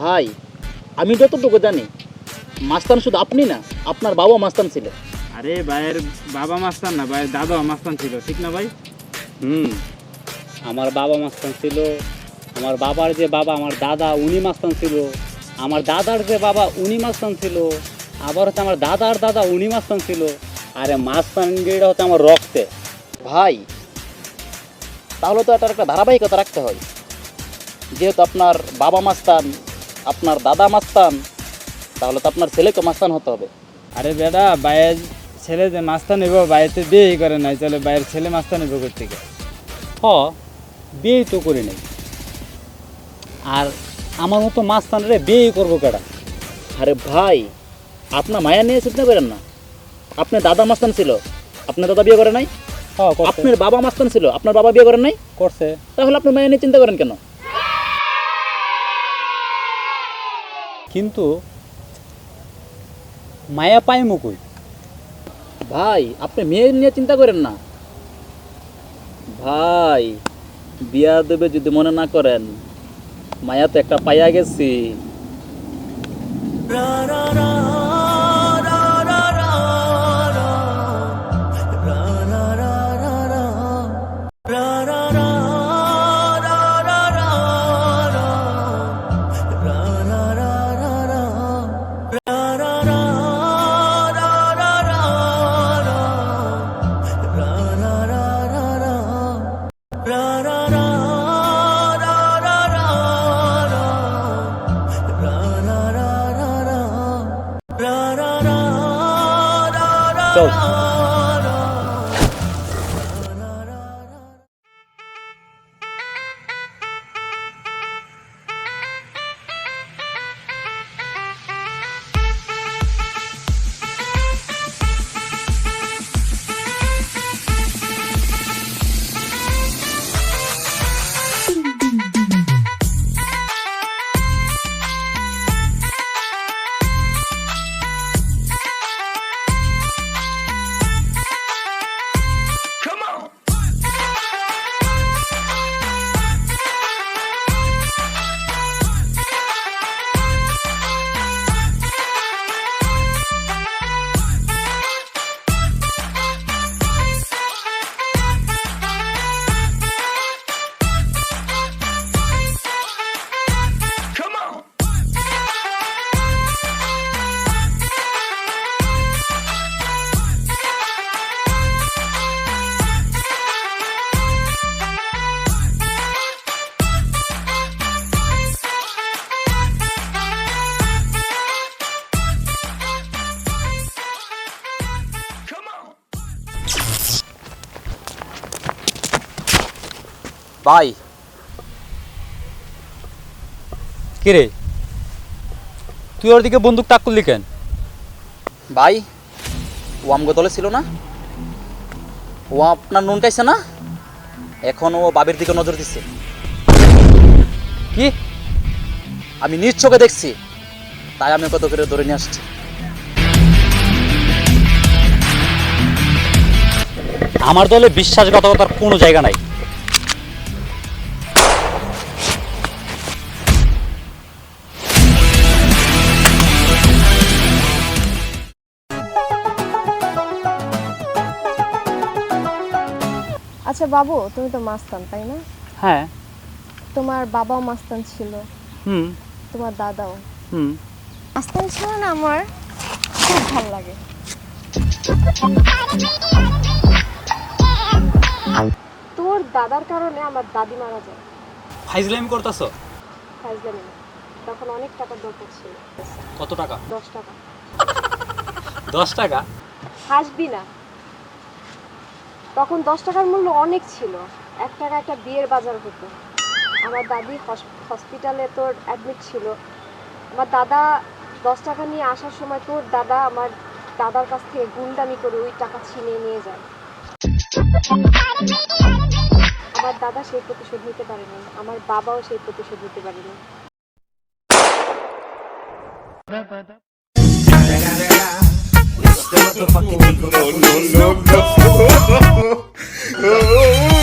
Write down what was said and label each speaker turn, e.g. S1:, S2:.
S1: ভাই আমি যতটুকু জানি মাস্তান শুধু আপনি না আপনার বাবা মাস্তান ছিল।
S2: আরে ভাইয়ের বাবা মাস্তান না ভাইয়ের দাদা মাস্তান ছিল ঠিক না ভাই?
S3: হুম আমার বাবা মাস্তান ছিল আমার বাবার যে বাবা আমার দাদা উনি মাস্তান ছিল আমার দাদার যে বাবা উনি মাস্তান ছিল আবার হচ্ছে আমার দাদার দাদা উনি মাস্তান ছিল আরে মাস্তান গিরিটা হচ্ছে আমার রক্তে।
S1: ভাই তাহলে তো এটার একটা ধারাবাহিকতা রাখতে হয়। যেহেতু আপনার বাবা মাস্তান আপনার দাদা মাস্তান তাহলে তো আপনার ছেলেকে মাস্তান হতে হবে।
S2: আরে বেটা ভাইয়ের ছেলে যে মাস্তান নেব বাইরেতে বিয়েই করে নাই চলে ভাইয়ের ছেলে মাস্তান নেব করতে গিয়ে
S3: হ বিয়ে তো করি নাই। আর আমার মতো মাস্তান রে বিয়ে করব কেডা?
S1: আরে ভাই আপনার মায়া নিয়ে চিন্তা করেন না। আপনার দাদা মাস্তান ছিল আপনার দাদা বিয়ে করে নাই?
S3: হ
S1: আপনার বাবা মাস্তান ছিল আপনার বাবা বিয়ে করেন নাই?
S3: করছে।
S1: তাহলে আপনার মায়া নিয়ে চিন্তা করেন কেন?
S3: কিন্তু মায়া পাই মুকুই
S1: ভাই আপনি মেয়ে নিয়ে চিন্তা করেন না। ভাই বিয়া দেবে যদি মনে না করেন মায়া তো একটা পাইয়া গেছি।
S3: So
S1: ভাই।
S3: কিরে? তুই ওর দিকে বন্দুক তাক করলি কেন?
S1: ভাই ও আমগো দলে ছিল না। ও আপনার নুন চাইছে না? এখন ও বাবের দিকে নজর দিচ্ছে
S3: কি?
S1: আমি নিজ চোখে দেখছি। তাই আমি কত করে ধরে নিয়ে আসছি।
S3: আমার দলে বিশ্বাসঘাতকতার কোনো জায়গা নাই।
S4: আচ্ছা বাবু তুমি তো মাস্তান তাই না?
S3: হ্যাঁ।
S4: তোমার বাবাও মাস্তান ছিল।
S3: হুম।
S4: তোমার দাদাও।
S3: হুম।
S4: মাস্তান ছিল না আমার খুব ভালো লাগে। তোর দাদার কারণে আমার দাদি মারা যায়।
S3: ফাইজলামি করতেছ?
S4: ফাইজলামি না। তখন অনেক টাকার দরকার ছিল।
S3: কত টাকা?
S4: দশ টাকা।
S3: দশ টাকা?
S4: হাসবি না। তখন দশ টাকার মূল্য অনেক ছিল। এক টাকা একটা বিয়ের বাজার হতো। আমার দাদি হস- হসপিটালে তোর অ্যাডমিট ছিল। আমার দাদা দশ টাকা নিয়ে আসার সময় তোর দাদা আমার দাদার কাছ থেকে গুন্ডামি করে ওই টাকা ছিনিয়ে নিয়ে যায়। আমার দাদা সেই প্রতিশোধ নিতে পারেনি। আমার বাবাও সেই প্রতিশোধ নিতে পারেনি। the motherfucking eagle.
S5: No, no, no, no.